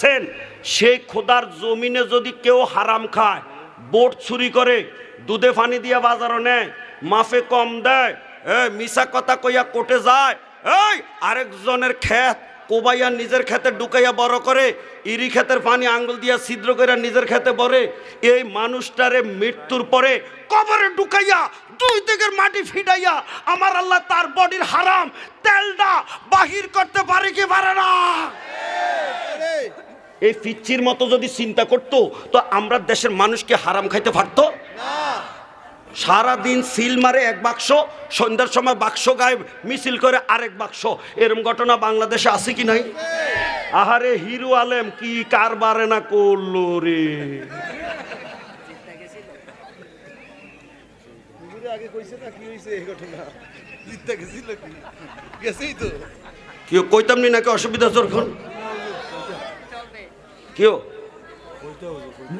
দেখছেন সেই খোদার জমিনে যদি কেউ হারাম খায়, বোট চুরি করে, দুধে পানি দিয়া বাজারও নেয়, মাফে কম দেয় মিশা কথা কইয়া কোটে যায়, এই, আরেকজনের ক্ষেত কোবাইয়া নিজের খেতে ঢুকাইয়া বড় করে, ইরি ক্ষেতের পানি আঙ্গুল দিয়া ছিদ্র করে নিজের খেতে ভরে, এই মানুষটারে মৃত্যুর পরে কবরে ঢুকাইয়া, দুই দিকের মাটি ফিডাইয়া, আমার আল্লাহ তার বডির হারাম, তেলটা বাহির করতে পারে কি পারে না? এই পিচ্ছির মতো যদি চিন্তা করতো তো আমরা দেশের মানুষকে হারাম খাইতে পারতো? সারাদিন সিল মারে এক বাক্স সন্ধ্যার সময় বাক্স গায়ে মিছিল করে আরেক বাক্স। এরম ঘটনা বাংলাদেশে আছে কি নাই? আহারে হিরু আলেম কি কারবারে না করল রে? কেউ কইতাম নি নাকি অসুবিধা যখন কেউ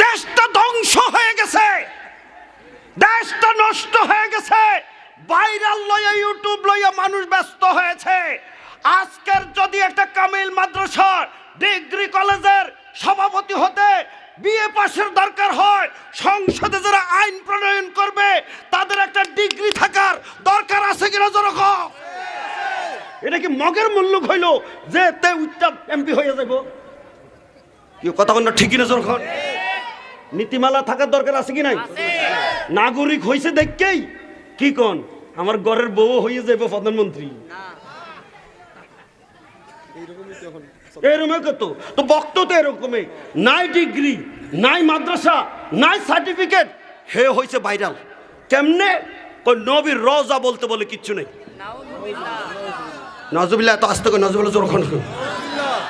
দেশটা ধ্বংস হয়ে গেছে। দেশটা নষ্ট হয়ে গেছে। ভাইরাল লইয়া ইউটিউব লইয়া মানুষ ব্যস্ত হয়েছে। আজকের যদি একটা কামিল মাদ্রাসার ডিগ্রি কলেজের সভাপতি হতে বিএ পাশের দরকার হয়, সংসদে যারা আইন প্রণয়ন করবে, তাদের একটা ডিগ্রি থাকার দরকার আছে কিনা জনগণ এটা কি মগের মূল্য হইল যে তে উত্তাপ এমপি হয়ে যাব কথা ঠিকই না যখন নীতিমালা থাকার দরকার আছে কি নাই নাগরিক হইছে দেখকেই কি কোন আমার ঘরের বউ হয়ে যাবে প্রধানমন্ত্রী এইরকমই এরকম কত তো বক্ত তো এরকমই নাই ডিগ্রি নাই মাদ্রাসা নাই সার্টিফিকেট হে হইছে ভাইরাল কেমনে নবীর রওজা বলতে বলে কিচ্ছু নেই নজবিল্লা এত আসতে করে নজবুল্লাহ জোর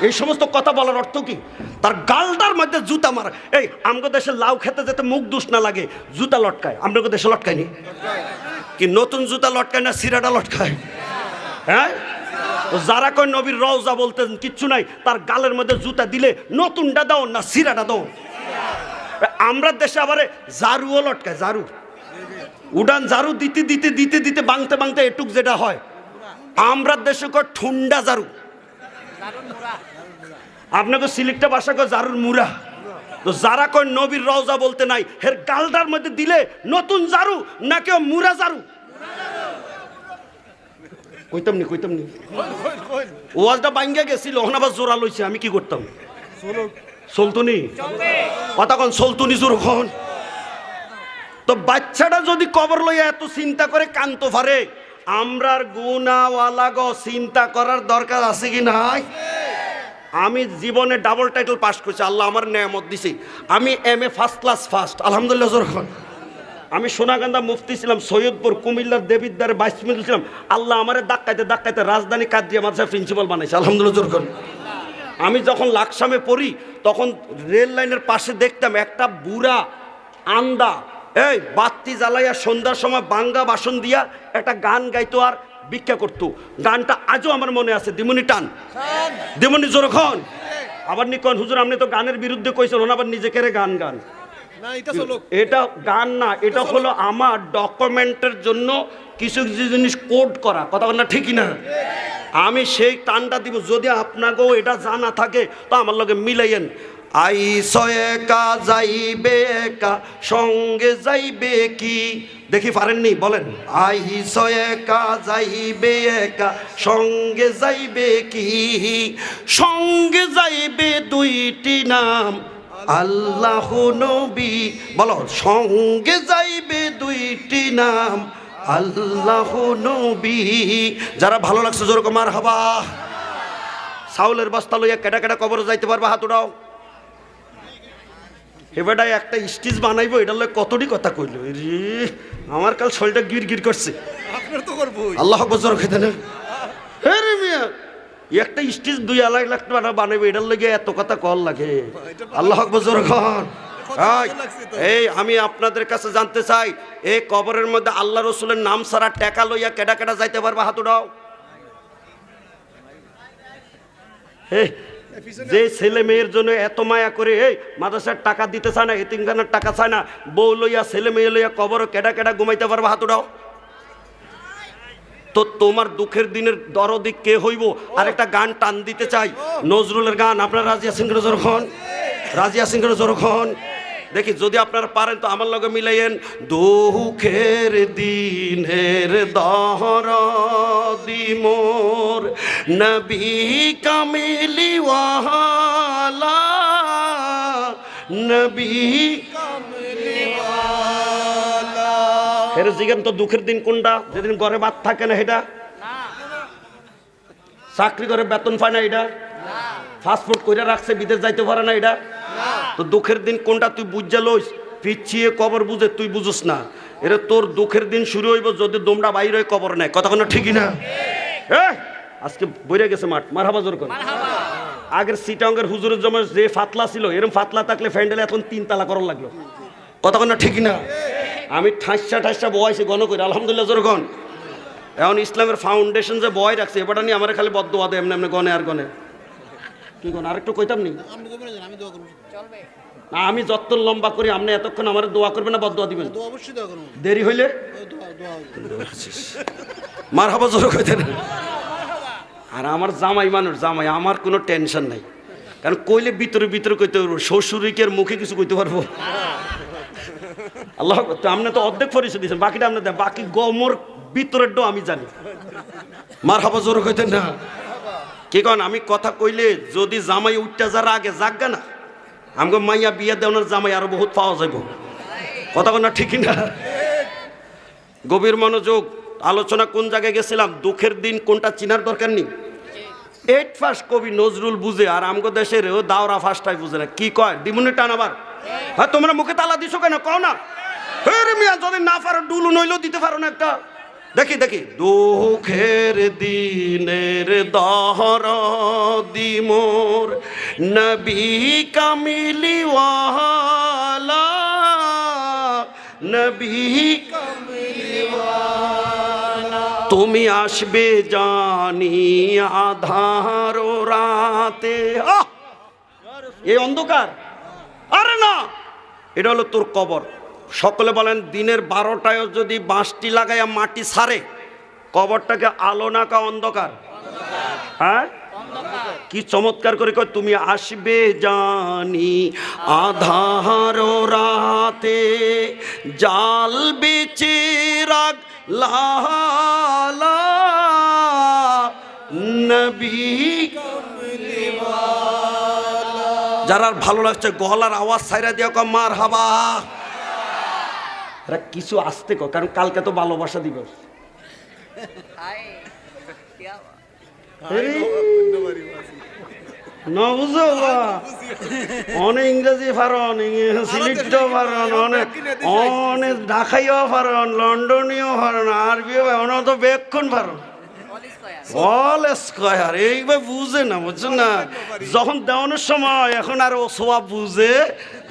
এই সমস্ত কথা বলার অর্থ কি? তার গালটার মধ্যে জুতা মারা। এই, আমগো দেশে লাউ খেতে যেতে মুখ দুষ না লাগে, জুতা লটকায়। আমগো দেশে লটকায়নি কি নতুন জুতা লটকায় না সিরাটা লটকায়? হ্যাঁ? যারা কয় নবীর রওজা বলতে কিচ্ছু নাই, তার গালের মধ্যে জুতা দিলে নতুনটা দাও না সিরাটা দাও। আমরা দেশে আবারে জারুও লটকায় জারু উডান জারু দিতে দিতে দিতে দিতে বাংতে বাংতে এটুক যেটা হয়। আমরা দেশে কয় ঠুন্ডা জারু আপনাকে সিলেক্টটা বাসা কয় জারুর মুরা। তো যারা কয় নবীর রওজা বলতে নাই, হের গালটার মধ্যে দিলে নতুন জারু না কেউ মুরা জারু? কইতাম নি কইতাম নি। ওয়াজটা বাঙ্গা গেছিল, ওখানে আবার জোরা লইছে, আমি কি করতাম? চলো চলতুনি কতক্ষণ চলতুনি জোরক্ষণ তো বাচ্চাটা যদি কবর লইয়া এত চিন্তা করে কান্ত পারে আমরার গুণাওয়ালা গো, চিন্তা করার দরকার আছে কি নাই? আমি জীবনে ডাবল টাইটেল পাস করছি, আল্লাহ আমার নেয়ামত দিছি। আমি M A first class first আলহামদুলিল্লাহ আমি সোনাগান্দা মুফতি ছিলাম, সৈয়দপুর, কুমিল্লার দেবিদ্দারে বাইশ মিনিট ছিলাম। আল্লাহ আমারে দাক্কাইতে দাক্কাইতে রাজধানী কাদ্রিয়া মাদ্রাসা প্রিন্সিপাল বানাইছে, আলহামদুলিল্লাহ আমি যখন লাকসামে পড়ি, তখন রেল লাইনের পাশে দেখতাম একটা বুড়া আন্দা, এই বাতি জ্বালাইয়া সন্ধ্যার সময় বাঙ্গা বাসন দিয়া একটা গান গাইতো আর ভিক্ষা করতো। গানটা আজও আমার মনে আছে। দিমনি টান। দিমনি জোরখন আবার নিকন হুজুর আপনি তো গানের বিরুদ্ধে কইছেন আবার নিজেকে গান গান। এটা গান না এটা হলো আমার ডকুমেন্টের জন্য কিছু কিছু জিনিস কোড করা। কথা না ঠিকই না? আমি সেই টানটা দিব। যদি আপনাকেও এটা জানা থাকে তো আমার লগে মিলাইয়েন। আই একা, যাইবে একা, সঙ্গে যাইবে কি? দেখি পারেননি, বলেন। আই একা, যাইবে একা, সঙ্গে যাইবে কি? সঙ্গে যাইবে দুইটি নাম, আল্লাহ নবী। বলো, সঙ্গে যাইবে দুইটি নাম, আল্লাহ নবী। যারা ভালো লাগছে জোর মার হাবা চাউলের বস্তা লইয়া কেটা কেটা কবরে যাইতে পারবা, হাত উঠাও। এবারটাই একটা স্টিচ বানাইবো এটা লয় কতটি কথা কইল? রে আমার কাল শরীরটা গির গির করছে আল্লাহ বজর খেতে না হ্যাঁ রে মিয়া। একটা স্টেজ দুই আড়াই লাখ টাকা বানাবে এটার লেগে এত কথা কল লাগে। আল্লাহ বজর খান এই আমি আপনাদের কাছে জানতে চাই এই কবরের মধ্যে আল্লাহ রসুলের নাম সারা টেকা লইয়া কেডা কেডা যাইতে পারবা হাতুড়াও এই, যে ছেলে মেয়ের জন্য এত মায়া করে, এই, মাদ্রাসার টাকা দিতে চায় না, এতিমখানার টাকা চায় না, বউ লইয়া, ছেলে মেয়ে লইয়া কবর কেডা কেডা ঘুমাইতে পারবা হাতুড়াও তো তোমার দুঃখের দিনের দরদি কে হইব? আর একটা গান টান দিতে চাই। নজরুলের গান, আপনার রাজিয়া আছেন কেন যখন রাজিয়া আছেন কেন যখন দেখি যদি আপনারা পারেন তো আমার লগে মিলাইয়েন। দুঃখের দিনের দহর দিমোর নবী কামিলি ওয়ালা নবী এর জিজ্ঞেন তো দুঃখের দিন কোনটা? যেদিন ঘরে ভাত থাকে না এটা চাকরি করে বেতন পায় না এটা ফাস্টফুড কইরা রাখছে বিদেশ যাইতে পারে না এটা তো দুঃখের দিন কোনটা তুই বুঝা লইস? পিছিয়ে কবর বুঝে তুই বুঝুস না। এরে তোর দুঃখের দিন শুরু হইব যদি দোমরা বাইরে হয়ে কবর নেয়। কথা কোনো ঠিকই না? এই, আজকে বইরে গেছে মাঠ। মার হাবা জোর করে। আগের সিটাঙ্গের হুজুরের জমা যে ফাতলা ছিল এরকম ফাতলা থাকলে ফ্যান্ডেলে এখন তিন তালা করার লাগল। কথা কোনো ঠিকই না? আমি ঠাসা ঠাসা বয়সে গণ করি আলহামদুলিল্লাহ জোর গণ এখন ইসলামের ফাউন্ডেশন যে বয় রাখছে এবারটা নিয়ে আমার খালি বদ্ধ বাদে এমনি এমনি গনে আর গনে কি গণ? আরেকটু কইতাম নি? না আমি যত লম্বা করি আপনি এতক্ষণ আমার দোয়া করবেন না বদ্ধ দিবেন। দোয়া অবশ্যই দোয়া করব দেরি হইলে? দোয়া দোয়া হবে। মার হাবা জোর আর আমার জামাই মানুষ জামাই আমার কোনো টেনশন নাই। কারণ কইলে ভিতরে ভিতরে কইতে পারব শ্বশুরিকের মুখে কিছু কইতে পারব। আল্লাহ তো আপনি তো অর্ধেক পরিচয় দিয়েছেন বাকিটা আপনি দেন। বাকি গমর ভিতরের ডো আমি জানি। মার হাবা জোর কইতেন না কি কন আমি কথা কইলে যদি জামাই উঠতে যারা আগে যাগা না? আমাকে মাইয়া বিয়া দেওয়ার জামাই আরও বহুত পাওয়া যাইব। কথা না ঠিকই না গভীর মনোযোগ, আলোচনা কোন জায়গায় গেছিলাম, দুঃখের দিন কোনটা চিনার দরকার নেই? এইট ফার্স্ট কবি নজরুল বুঝে, আর আমগো দেশের দাওরা ফার্স্টটাই বুঝে না। কি কয়? দিমুনি টান আবার। হ্যাঁ তোমরা মুখে তালা দিছো কেন? কও না। মিয়া, যদি না পারো, ডুলু নইলেও দিতে পারো না একটা। দেখি দেখি। দুঃখের দিনের দহর দিমোর কামিলি ওয়ালা নবী তুমি আসবে জানি আধার রাতে! এই অন্ধকার। আরে না! এটা হলো তোর কবর। সকলে বলেন, দিনের বারোটায় যদি বাঁশটি লাগাইয়া মাটি সারে, কবরটাকে আলো না কা অন্ধকার? হ্যাঁ? কি চমৎকার করে কয়, তুমি আসবে জানি, আধার রাতে জাল বেচে রাগ যারা ভালো লাগছে, গলার আওয়াজ সাইরা দিয়া কম মার হাবা কিছু আসতে কারণ কালকে তো ভালোবাসা দিবস। অনেক ইংরেজি পারন সিলেটও পারন অনেক অনেক ঢাকাইও পারন লন্ডনীয় পারন আরবিও পারন তো বেক্ষণ পারন অল স্কয়ার এইবার বুঝে না বুঝছেন না? যখন দেওয়ানোর সময় এখন আর ও সোয়াব বুঝে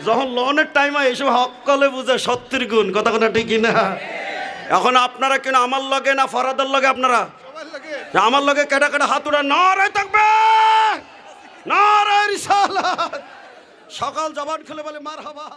যখন লোনের টাইম হয় এইসব হকলে বুঝে সত্যির গুণ কথা কথা ঠিকই না এখন আপনারা কেন আমার লগে না ফরাদের লগে আপনারা? আমার লোকে কেটা কেটা হাতুড়া নড়াই থাকবে! নড়াই রিসালাত! সকাল জবান খুলে বলে মার হাবা